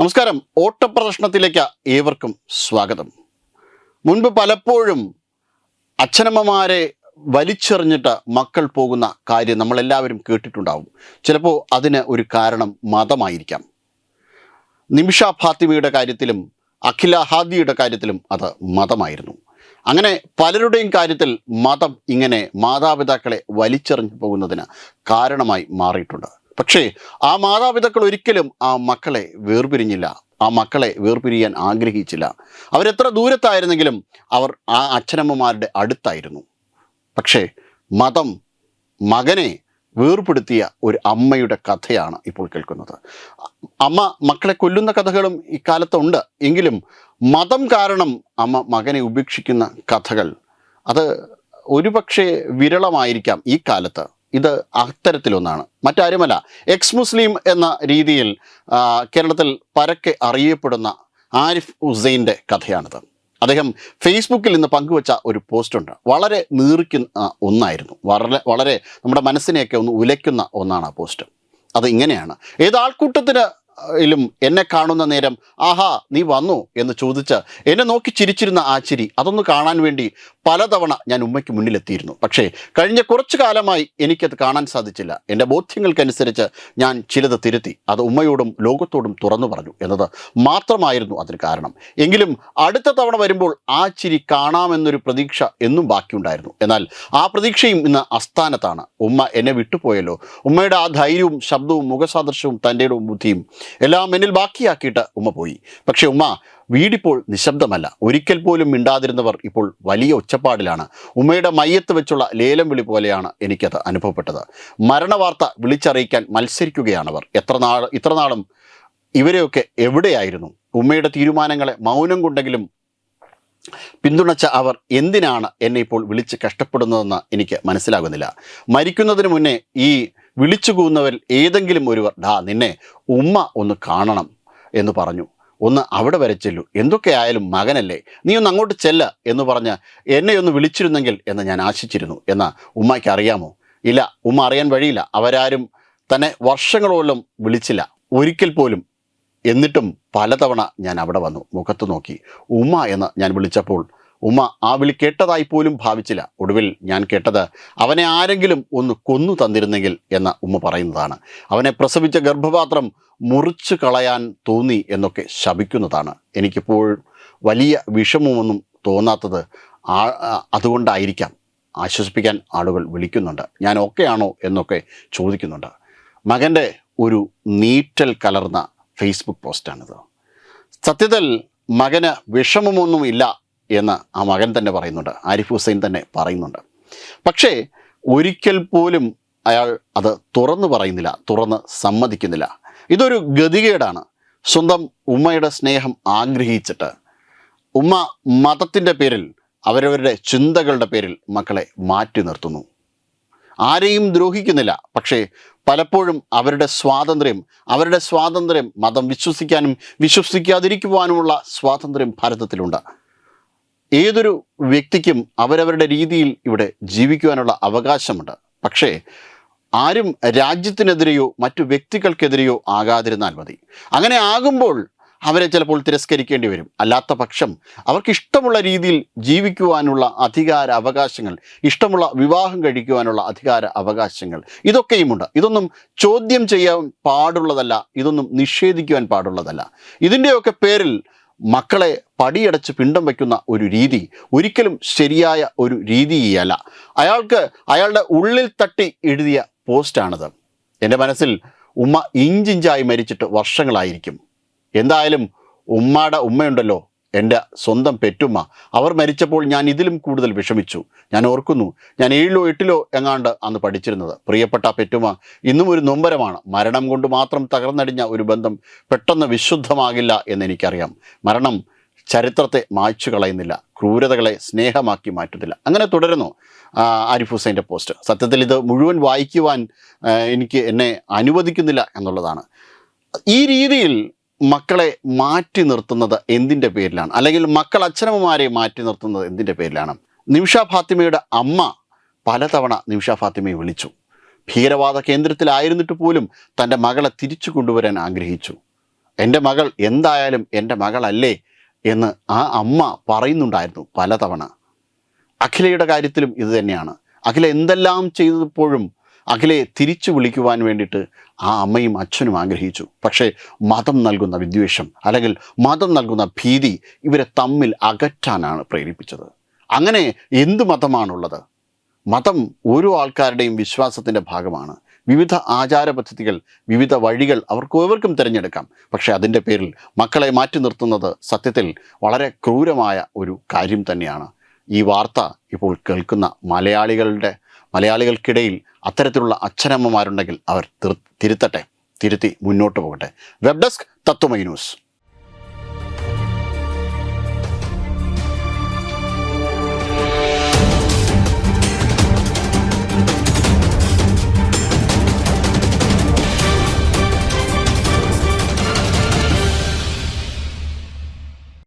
നമസ്കാരം. ഓട്ടപ്രദർശനത്തിലേക്ക് ഏവർക്കും സ്വാഗതം. മുൻപ് പലപ്പോഴും അച്ഛനമ്മമാരെ വലിച്ചെറിഞ്ഞിട്ട് മക്കൾ പോകുന്ന കാര്യം നമ്മളെല്ലാവരും കേട്ടിട്ടുണ്ടാവും. ചിലപ്പോൾ അതിന് ഒരു കാരണം മതമായിരിക്കാം. നിമിഷ ഫാത്തിമയുടെ കാര്യത്തിലും അഖില ഹാദിയുടെ കാര്യത്തിലും അത് മതമായിരുന്നു. അങ്ങനെ പലരുടെയും കാര്യത്തിൽ മതം ഇങ്ങനെ മാതാപിതാക്കളെ വലിച്ചെറിഞ്ഞു പോകുന്നതിന് കാരണമായി മാറിയിട്ടുണ്ട്. പക്ഷേ ആ മാതാപിതാക്കൾ ഒരിക്കലും ആ മക്കളെ വേർപിരിഞ്ഞില്ല. ആ മക്കളെ വേർപിരിയാൻ ആഗ്രഹിച്ചില്ല. അവരെത്ര ദൂരത്തായിരുന്നെങ്കിലും അവർ ആ അച്ഛനമ്മമാരുടെ അടുത്തായിരുന്നു. പക്ഷേ മതം മകനെ വേർപെടുത്തിയ ഒരു അമ്മയുടെ കഥയാണ് ഇപ്പോൾ കേൾക്കുന്നത്. അമ്മ മക്കളെ കൊല്ലുന്ന കഥകളും ഇക്കാലത്തുണ്ട് എങ്കിലും മതം കാരണം അമ്മ മകനെ ഉപേക്ഷിക്കുന്ന കഥകൾ അത് ഒരുപക്ഷെ വിരളമായിരിക്കാം ഈ കാലത്ത്. ഇത് അത്തരത്തിലൊന്നാണ്. മറ്റാരുമല്ല എക്സ് മുസ്ലിം എന്ന രീതിയിൽ കേരളത്തിൽ പരക്കെ അറിയപ്പെടുന്ന ആരിഫ് ഹുസൈന്റെ കഥയാണിത്. അദ്ദേഹം ഫേസ്ബുക്കിൽ നിന്ന് പങ്കുവച്ച ഒരു പോസ്റ്റുണ്ട്. വളരെ നീറിക്കുന്ന ഒന്നായിരുന്നു. വളരെ വളരെ നമ്മുടെ മനസ്സിനെയൊക്കെ ഒന്ന് ഉലയ്ക്കുന്ന ഒന്നാണ് ആ പോസ്റ്റ്. അത് ഇങ്ങനെയാണ്. ഏത് ആൾക്കൂട്ടത്തിന് ിലും എന്നെ കാണുന്ന നേരം ആഹാ നീ വന്നു? എന്ന് ചോദിച്ച് എന്നെ നോക്കി ചിരിച്ചിരുന്ന ആ ചിരി അതൊന്ന് കാണാൻ വേണ്ടി പലതവണ ഞാൻ ഉമ്മയ്ക്ക് മുന്നിലെത്തിയിരുന്നു. പക്ഷേ കഴിഞ്ഞ കുറച്ചു കാലമായി എനിക്കത് കാണാൻ സാധിച്ചില്ല. എന്റെ ബോധ്യങ്ങൾക്കനുസരിച്ച് ഞാൻ ചിലത് തിരുത്തി. അത് ഉമ്മയോടും ലോകത്തോടും തുറന്നു പറഞ്ഞു എന്നത് മാത്രമായിരുന്നു അതിന് കാരണം. എങ്കിലും അടുത്ത തവണ വരുമ്പോൾ ആ ചിരി കാണാമെന്നൊരു പ്രതീക്ഷ എന്നും ബാക്കിയുണ്ടായിരുന്നു. എന്നാൽ ആ പ്രതീക്ഷയും ഇന്ന് അസ്ഥാനത്താണ് ഉമ്മ എന്നെ വിട്ടുപോയല്ലോ. ഉമ്മയുടെ ആ ധൈര്യവും ശബ്ദവും മുഖസാദൃശ്യവും തന്റെ ബുദ്ധിയും എല്ലാം എന്നിൽ ബാക്കിയാക്കിയിട്ട് ഉമ്മ പോയി. പക്ഷേ ഉമ്മ വീടിപ്പോൾ നിശബ്ദമല്ല. ഒരിക്കൽ പോലും മിണ്ടാതിരുന്നവർ ഇപ്പോൾ വലിയ ഒച്ചപ്പാടിലാണ്. ഉമ്മയുടെ മയ്യത്ത് വെച്ചുള്ള ലേലം വിളി പോലെയാണ് എനിക്കത് അനുഭവപ്പെട്ടത്. മരണവാർത്ത വിളിച്ചറിയിക്കാൻ മത്സരിക്കുകയാണവർ. എത്ര നാൾ ഇത്ര നാളും ഇവരെയൊക്കെ എവിടെയായിരുന്നു? ഉമ്മയുടെ തീരുമാനങ്ങളെ മൗനം കൊണ്ടെങ്കിലും പിന്തുണച്ച അവർ എന്തിനാണ് എന്നെ ഇപ്പോൾ വിളിച്ച് കഷ്ടപ്പെടുന്നതെന്ന് എനിക്ക് മനസ്സിലാകുന്നില്ല. മരിക്കുന്നതിന് മുന്നേ ഈ വിളിച്ചു കൂന്നവരിൽ ഏതെങ്കിലും ഒരുവർ ഡാ നിന്നെ ഉമ്മ ഒന്ന് കാണണം എന്ന് പറഞ്ഞു. ഒന്ന് അവിടെ വരെ ചെല്ലു. എന്തൊക്കെയായാലും മകനല്ലേ. നീ ഒന്ന് അങ്ങോട്ട് ചെല്ല എന്ന് പറഞ്ഞ് എന്നെ ഒന്ന് വിളിച്ചിരുന്നെങ്കിൽ എന്ന് ഞാൻ ആശിച്ചിരുന്നു. എന്ന് ഉമ്മയ്ക്ക് അറിയാമോ? ഇല്ല ഉമ്മ അറിയാൻ വഴിയില്ല. അവരാരും തന്നെ വർഷങ്ങളോളം വിളിച്ചില്ല. ഒരിക്കൽ പോലും എന്നിട്ടും പലതവണ ഞാൻ അവിടെ വന്നു. മുഖത്ത് നോക്കി. ഉമ്മ എന്ന് ഞാൻ വിളിച്ചപ്പോൾ ഉമ്മ ആ വിളി കേട്ടതായി പോലും ഭാവിച്ചില്ല. ഒടുവിൽ ഞാൻ കേട്ടത് അവനെ ആരെങ്കിലും ഒന്ന് കൊന്നു തന്നിരുന്നെങ്കിൽ എന്ന ഉമ്മ പറയുന്നതാണ്. അവനെ പ്രസവിച്ച ഗർഭപാത്രം മുറിച്ചു കളയാൻ തോന്നി എന്നൊക്കെ ശപിക്കുന്നതാണ്. എനിക്കിപ്പോൾ വലിയ വിഷമമൊന്നും തോന്നാത്തത് ആ അതുകൊണ്ടായിരിക്കാം. ആശ്വസിപ്പിക്കാൻ ആളുകൾ വിളിക്കുന്നുണ്ട്. ഞാൻ ഓക്കെയാണോ എന്നൊക്കെ ചോദിക്കുന്നുണ്ട്. മകന്റെ ഒരു നീറ്റൽ കലർന്ന ഫേസ്ബുക്ക് പോസ്റ്റാണിത്. സത്യത്തിൽ മകന് വിഷമമൊന്നും ഇല്ല എന്ന് ആ മകൻ തന്നെ പറയുന്നുണ്ട്. ആരിഫ് ഹുസൈൻ തന്നെ പറയുന്നുണ്ട്. പക്ഷേ ഒരിക്കൽ പോലും അയാൾ അത് തുറന്നു പറയുന്നില്ല തുറന്ന് സമ്മതിക്കുന്നില്ല. ഇതൊരു ഗതികേടാണ്. സ്വന്തം ഉമ്മയുടെ സ്നേഹം ആഗ്രഹിച്ചിട്ട് ഉമ്മ മതത്തിന്റെ പേരിൽ അവരവരുടെ ചിന്തകളുടെ പേരിൽ മക്കളെ മാറ്റി നിർത്തുന്നു. ആരെയും ദ്രോഹിക്കുന്നില്ല പക്ഷേ പലപ്പോഴും അവരുടെ സ്വാതന്ത്ര്യം അവരുടെ സ്വാതന്ത്ര്യം മതം വിശ്വസിക്കാനും വിശ്വസിക്കാതിരിക്കുവാനുമുള്ള സ്വാതന്ത്ര്യം ഭാരതത്തിലുണ്ട്. ഏതൊരു വ്യക്തിക്കും അവരവരുടെ രീതിയിൽ ഇവിടെ ജീവിക്കുവാനുള്ള അവകാശമുണ്ട്. പക്ഷേ ആരും രാജ്യത്തിനെതിരെയോ മറ്റു വ്യക്തികൾക്കെതിരെയോ ആകാതിരുന്നാൽ മതി. അങ്ങനെ ആകുമ്പോൾ അവരെ ചിലപ്പോൾ തിരസ്കരിക്കേണ്ടി വരും. അല്ലാത്ത പക്ഷം അവർക്ക് ഇഷ്ടമുള്ള രീതിയിൽ ജീവിക്കുവാനുള്ള അധികാര അവകാശങ്ങൾ ഇഷ്ടമുള്ള വിവാഹം കഴിക്കുവാനുള്ള അധികാര അവകാശങ്ങൾ ഇതൊക്കെയുമുണ്ട്. ഇതൊന്നും ചോദ്യം ചെയ്യാൻ പാടുള്ളതല്ല ഇതൊന്നും നിഷേധിക്കുവാൻ പാടുള്ളതല്ല. ഇതിന്റെയൊക്കെ പേരിൽ മക്കളെ പടിയടച്ച് പിണ്ടം വയ്ക്കുന്ന ഒരു രീതി ഒരിക്കലും ശരിയായ ഒരു രീതിയല്ല. അയാൾക്ക് അയാളുടെ ഉള്ളിൽ തട്ടി എഴുതിയ പോസ്റ്റാണിത് എന്റെ മനസ്സിൽ ഉമ്മ ഇഞ്ചിഞ്ചായി മരിച്ചിട്ട് വർഷങ്ങളായിരിക്കും. എന്തായാലും ഉമ്മയുടെ ഉമ്മയുണ്ടല്ലോ. എന്റെ സ്വന്തം പെറ്റുമ്മ. അവർ മരിച്ചപ്പോൾ ഞാൻ ഇതിലും കൂടുതൽ വിഷമിച്ചു. ഞാൻ ഓർക്കുന്നു ഞാൻ ഏഴിലോ എട്ടിലോ എങ്ങാണ്ട് അന്ന് പഠിച്ചിരുന്നത്. പ്രിയപ്പെട്ട പെറ്റുമ്മ ഇന്നും ഒരു നൊമ്പരമാണ്. മരണം കൊണ്ട് മാത്രം തകർന്നടിഞ്ഞ ഒരു ബന്ധം പെട്ടെന്ന് വിശുദ്ധമാകില്ല എന്ന് എനിക്കറിയാം മരണം ചരിത്രത്തെ മായ്ച്ചു കളയുന്നില്ല. ക്രൂരതകളെ സ്നേഹമാക്കി മാറ്റുന്നില്ല. അങ്ങനെ തുടരുന്നു ആരിഫ് ഹുസൈന്റെ പോസ്റ്റ്. സത്യത്തിൽ ഇത് മുഴുവൻ വായിക്കുവാൻ എനിക്ക് എന്നെ അനുവദിക്കുന്നില്ല എന്നുള്ളതാണ്. ഈ രീതിയിൽ മക്കളെ മാറ്റി നിർത്തുന്നത് എന്തിന്റെ പേരിലാണ്? അല്ലെങ്കിൽ മക്കൾ അച്ഛനമ്മമാരെ മാറ്റി നിർത്തുന്നത് എന്തിന്റെ പേരിലാണ്? നിമിഷ ഫാത്തിമയുടെ അമ്മ പലതവണ നിമിഷ ഫാത്തിമയെ വിളിച്ചു. ഭീകരവാദ കേന്ദ്രത്തിലായിരുന്നിട്ട് പോലും തന്റെ മകളെ തിരിച്ചു കൊണ്ടുവരാൻ ആഗ്രഹിച്ചു. എന്റെ മകൾ എന്തായാലും എന്റെ മകളല്ലേ? എന്ന് ആ അമ്മ പറയുന്നുണ്ടായിരുന്നു പലതവണ. അഖിലയുടെ കാര്യത്തിലും ഇത് തന്നെയാണ്. അഖില എന്തെല്ലാം ചെയ്തപ്പോഴും അഖിലയെ തിരിച്ചു വിളിക്കുവാൻ വേണ്ടിയിട്ട് ആ അമ്മയും അച്ഛനും ആഗ്രഹിച്ചു. പക്ഷേ മതം നൽകുന്ന വിദ്വേഷം അല്ലെങ്കിൽ മതം നൽകുന്ന ഭീതി ഇവരെ തമ്മിൽ അകറ്റാനാണ് പ്രേരിപ്പിച്ചത്. അങ്ങനെ എന്ത് മതമാണുള്ളത്? മതം ഓരോ ആൾക്കാരുടെയും വിശ്വാസത്തിന്റെ ഭാഗമാണ്. വിവിധ ആചാര പദ്ധതികൾ വിവിധ വഴികൾ അവർക്ക് ഓരോർക്കും തിരഞ്ഞെടുക്കാം. പക്ഷേ അതിന്റെ പേരിൽ മക്കളെ മാറ്റി നിർത്തുന്നത് സത്യത്തിൽ വളരെ ക്രൂരമായ ഒരു കാര്യം തന്നെയാണ്. ഈ വാർത്ത ഇപ്പോൾ കേൾക്കുന്ന മലയാളികളുടെ മലയാളികൾക്കിടയിൽ അത്തരത്തിലുള്ള അച്ഛനമ്മമാരുണ്ടെങ്കിൽ അവർ തിരുത്തട്ടെ തിരുത്തി മുന്നോട്ട് പോകട്ടെ. വെബ് ഡെസ്ക് തത്വമൈ ന്യൂസ്